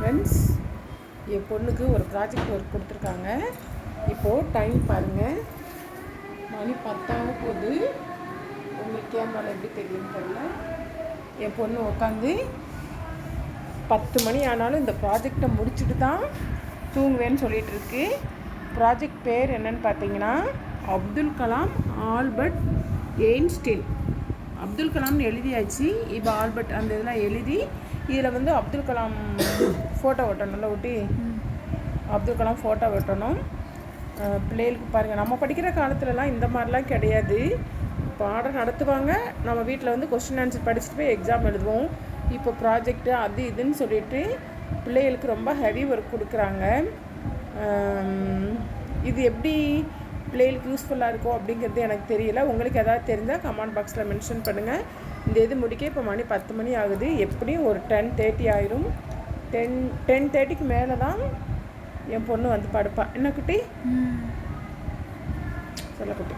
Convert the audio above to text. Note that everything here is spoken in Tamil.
ஃப்ரெண்ட்ஸ் என் பொண்ணுக்கு ஒரு ப்ராஜெக்ட் ஒர்க் கொடுத்துருக்காங்க. இப்போது டைம் பாருங்கள் மணி பத்தாக போகுது உங்களுக்கு கேமராவில் எப்படி தெரியும்னு தெரியல. என் பொண்ணு உட்காந்து பத்து மணி ஆனாலும் இந்த ப்ராஜெக்டை முடிச்சுட்டு தான் தூங்குவேன்னு சொல்லிட்டு இருக்கு. ப்ராஜெக்ட் பேர் என்னன்னு பார்த்தீங்கன்னா அப்துல் கலாம் ஆல்பர்ட் எயின்ஸ்டீன் அப்துல் கலாம்னு எழுதியாச்சு. இப்போ ஆல்பர்ட் அந்த இதெல்லாம் எழுதி இதில் வந்து அப்துல் கலாம் ஃபோட்டோ ஒட்டணும்ல ஒட்டி அப்துல் கலாம் ஃபோட்டோ ஒட்டணும் பிள்ளைகளுக்கு பாருங்கள் நம்ம படிக்கிற காலத்துலலாம் இந்த மாதிரிலாம் கிடையாது. பாடம் நடத்துவாங்க. நம்ம வீட்டில் வந்து கொஸ்டின் ஆன்சர் படிச்சுட்டு போய் எக்ஸாம் எழுதுவோம். இப்போ ப்ராஜெக்ட்டு அது இதுன்னு சொல்லிட்டு பிள்ளைகளுக்கு ரொம்ப ஹெவி ஒர்க் கொடுக்குறாங்க. இது எப்படி பிள்ளைகளுக்கு யூஸ்ஃபுல்லாக இருக்கும் அப்படிங்கிறது எனக்கு தெரியல. உங்களுக்கு எதாவது தெரிஞ்சால் கமெண்ட் பாக்ஸில் மென்ஷன் பண்ணுங்கள் இந்த இது முடிக்க இப்போ மணி பத்து மணி ஆகுது. எப்படியும் ஒரு டென் தேர்ட்டி ஆயிரும். டென் டென் தேர்ட்டிக்கு மேலே தான் என் பொண்ணு வந்து படுப்பா. என்ன குட்டி? சொல்ல குட்டி.